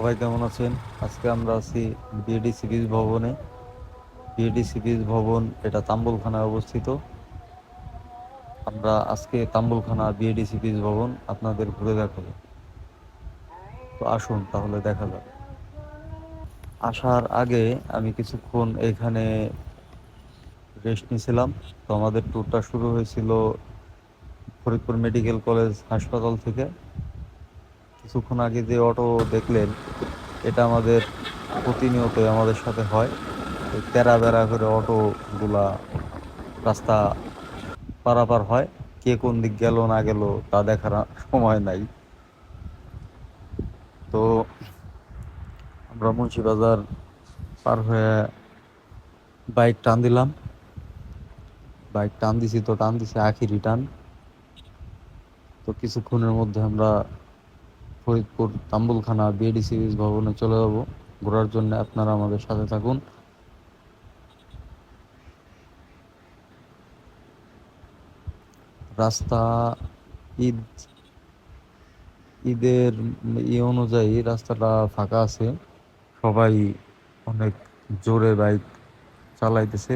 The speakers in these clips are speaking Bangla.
সবাই কেমন আছেন? আজকে আমরা আছি বিএডি সিরিজ ভবনে। বিএডি সিরিজ ভবন, এটা তাম্বুলখানায় অবস্থিত। আমরা আজকে তাম্বুলখানা বিএডি সিরিজ ভবন আপনাদের ঘুরে দেখাবো। তো আসুন, তাহলে দেখা যাক। আসার আগে আমি কিছুক্ষণ এখানে রেস্ট নিয়েছিলাম। তো আমাদের ট্যুরটা শুরু হয়েছিল ফরিদপুর মেডিকেল কলেজ হাসপাতাল থেকে। কিছুক্ষণ আগে যে অটো দেখলেন, এটা আমাদের প্রতিনিয়তই আমাদের সাথে হয়। তেরা বেড়া করে অটোগুলা রাস্তা পারাপার হয়। কে কোন দিক গেল, না গেল, তা দেখার সময় নাই। তো আমরা মুন্সিবাজার পার হয়ে বাইক টান দিলাম। বাইক টান দিছি তো টান দিছি আখিরি টান তো কিছুক্ষণের মধ্যে আমরা ফরিদপুর তাম্বুলখানা বিএডি সিরিজ ভবনে চলে যাব। ঘোরার জন্য আপনারা আমাদের সাথে থাকুন। রাস্তা ঈদ, ঈদের ই অনুযায়ী রাস্তাটা ফাঁকা আছে। সবাই অনেক জোরে বাইক চালাইতেছে।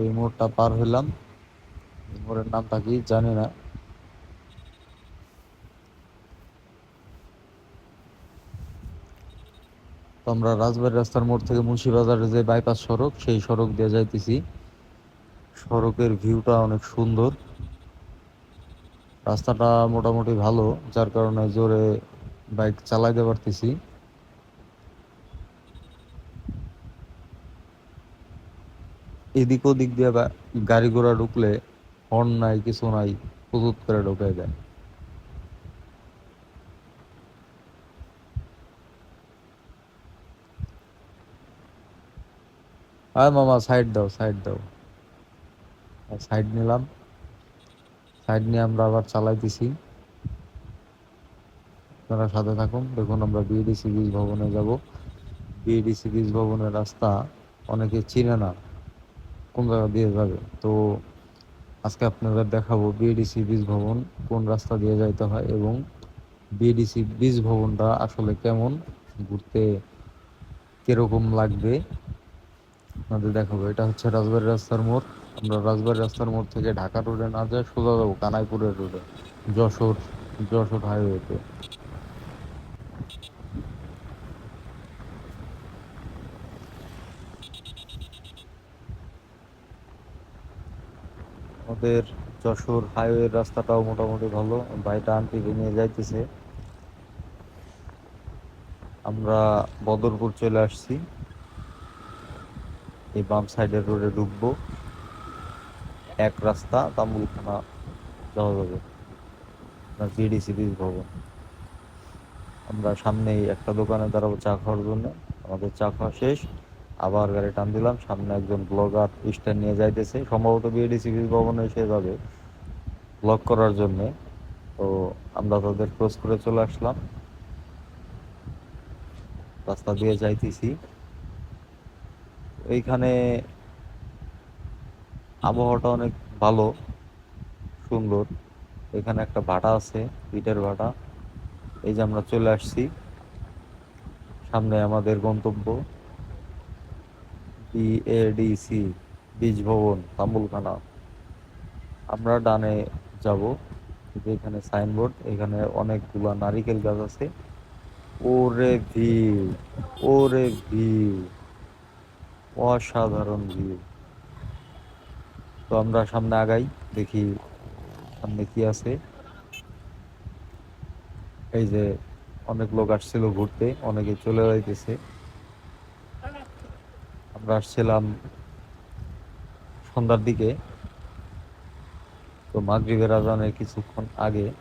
এই মোড়টা পার হইলাম। মোড়ের নামটা কি জানি না। তো আমরা রাজবাড়ি রাস্তার মোড় থেকে মুন্সিবাজারের যে বাইপাস সড়ক, সেই সড়ক দিয়ে যাইতেছি। সড়কের ভিউটা অনেক সুন্দর। রাস্তাটা মোটামুটি ভালো, যার কারণে জোরে বাইক চালাইতে পারতেছি। এদিক ওদিক দিয়ে গাড়ি ঘোড়া ঢুকলে হর্ন নাই, কিছু নাই হুজুত করে ঢুকে যায়। আর মামা সাইড দাও সাইড দাও। সাইড নিলাম। সাইড নিয়ে আমরা আবার চালাইতেছি। আপনারা সাথে থাকুন। দেখুন, আমরা বিএডিসি বীজ ভবনে যাব। বিএডিসি বীজ ভবনের রাস্তা অনেকে চিনে না, কোন জায়গা দিয়ে যাবে। তো আজকে আপনাদের দেখাবো বিএডিসি বীজ ভবন কোন রাস্তা দিয়ে যাইতে হয় এবং বিএডিসি বীজ ভবনটা আসলে কেমন, ঘুরতে কীরকম লাগবে, আপনাদের দেখাবো। এটা হচ্ছে রাজবাড়ি রাস্তার মোড়। আমরা রাজবাড়ি রাস্তার মোড় থেকে ঢাকা রোডে না যায় সোজা যাব কানাইপুরের রোডে, যশোর যশোর হাইওয়েতে আমাদের যশোর হাইওয়ে রাস্তাটাও মোটামুটি ভালো। ভাইটা আন্টিকে নিয়ে যাইতেছে। আমরা বদরপুর চলে আসছি। এই বাম সাইডের রোডে ঢুকবো। এক রাস্তা তাম্বুলখানা যাওয়া যাবে। বিডিসি বীজ ভবন। আমরা সামনেই একটা দোকানে দাঁড়াবো চা খাওয়ার জন্য। আমাদের চা খাওয়া শেষ। আবার গাড়ি টান দিলাম, সামনে একজন ব্লগার স্ট্যান্ড নিয়ে যাইতেছে। সম্ভবত বিএডিসি ভবনে এসে যাবে ব্লগ করার জন্য। তো আমরা তাদের ক্রস করে চলে আসলাম। রাস্তা দিয়ে যাইতেছি। এইখানে আবহাওয়াটা অনেক ভালো, সুন্দর। এখানে একটা ভাটা আছে, ইটের ভাটা। এই যে আমরা চলে আসছি। সামনে আমাদের গন্তব্য। বিএডিসি বীজ ভবন, তাম্বুলখানা। আমরা ডানে যাব এখানে সাইনবোর্ড, এখানে অনেকগুলা নারিকেল গাছ আছে। ওরে ভিউ ওরে ভিউ অসাধারণ ভিউ তো আমরা সামনে আগাই, দেখি সামনে কি আছে। এই যে অনেক লোক আসছিল ঘুরতে, অনেকে চলে যাইতেছে। আমরা আসছিলাম সন্ধ্যার দিকে। তো মাগরিবের আজানের কিছুক্ষণ আগে।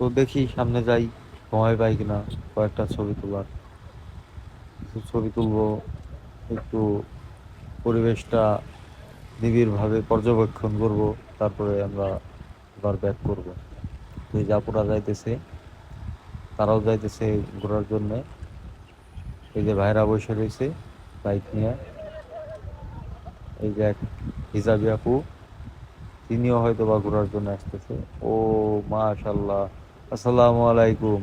তো দেখি সামনে যাই, সময় পাই কিনা, কয়েকটা ছবি তোলার। কিছু ছবি তুলবো, একটু পরিবেশটা নিবিড়ভাবে পর্যবেক্ষণ করব, তারপরে আমরা আবার ব্যাক করব। তো জাপুরা যাইতেছে, তারাও যাইতেছে ঘোরার জন্য। এই যে ভাইরা বসে রয়েছে বাইক নিয়ে। এই যে এক হিজাবি আপু, তিনিও হয়তো বা ঘোরার জন্য আসতেছে। ও মাশাল্লাহ আসসালামু আলাইকুম।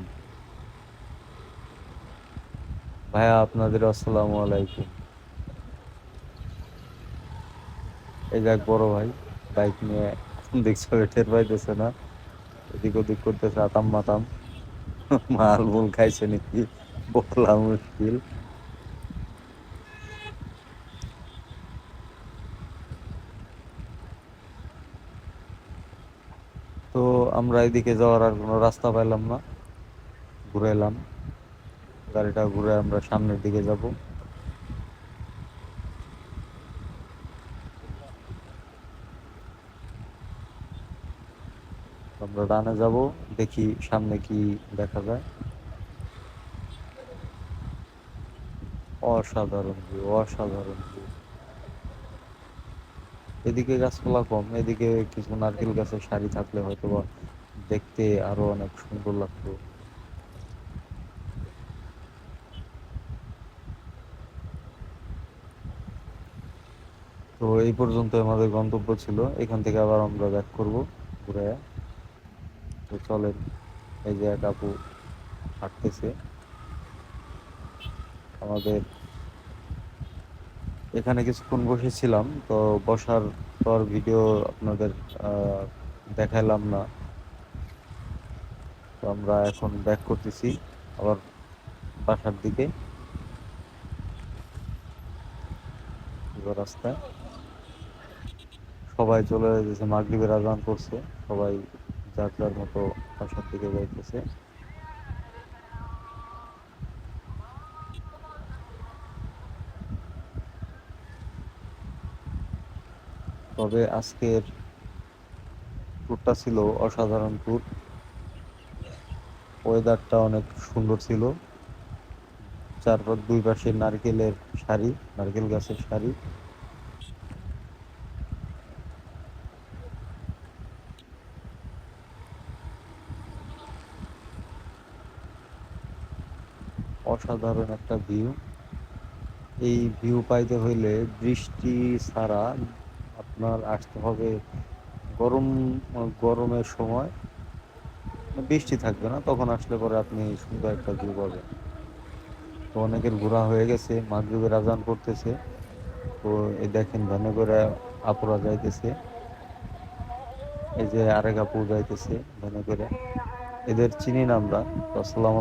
ভাইয়া, আপনাদের আসসালামু আলাইকুম। এই যাক বড় ভাই বাইক নিয়ে দেখছ টের পাইতেছে না। এদিক ওদিক করতেছে আতাম মাতাম মাল মুল খাইছে নাকি? বলা মুশকিল। তো আমরা এদিকে যাওয়ার আর কোনো রাস্তা পাইলাম না। ঘুরে এলাম। গাড়িটা ঘুরে আমরা সামনের দিকে যাব। আমরা ডানে যাব, দেখি সামনে কি দেখা যায়। অসাধারণ ভিউ অসাধারণ এদিকে গাছপালা কম, এদিকে কিছু নারকেল গাছের সারি থাকলে হয়তো বা দেখতে আরও অনেক সুন্দর লাগতো। তো এই পর্যন্ত আমাদের গন্তব্য ছিল। এখান থেকে আবার আমরা ব্যাক করব ঘুরে। তো চলেন, এই যে এক আপু হাঁটতেছে। আমাদের এখানে কিছুক্ষণ বসেছিলাম তো বসার পর ভিডিও আপনাদের আহ, দেখাইলাম না। তো আমরা এখন ব্যাক করতেছি আবার বাসার দিকে। রাস্তায় সবাই চলে যেতেছে মাগরিবের আজান করছে সবাই যার যার মতো বাসার দিকে যাইতেছে। তবে আজকের ট্যুরটা ছিল অসাধারণ ট্যুর ওয়েদারটা অনেক সুন্দর ছিল। চারপাশ দুই পাশে নারকেলের সারি, নারকেল গাছের সারি। অসাধারণ একটা ভিউ এই ভিউ পাইতে হইলে বৃষ্টি ছাড়া আপনার আসতে হবে গরম, গরমের সময়। বৃষ্টি থাকবে না, তখন আসলে পরে আপনি সুন্দর একটা ভিউ পাবেন। তো অনেকের ঘোরা হয়ে গেছে, মাগরিবের আজান করতেছে। তো এই দেখেন ভ্যানে করে আপুরা যাইতেছে। এই যে আরেক আপু যাইতেছে ভ্যানে করে এদের চিনি না আমরা। তো আসসালামু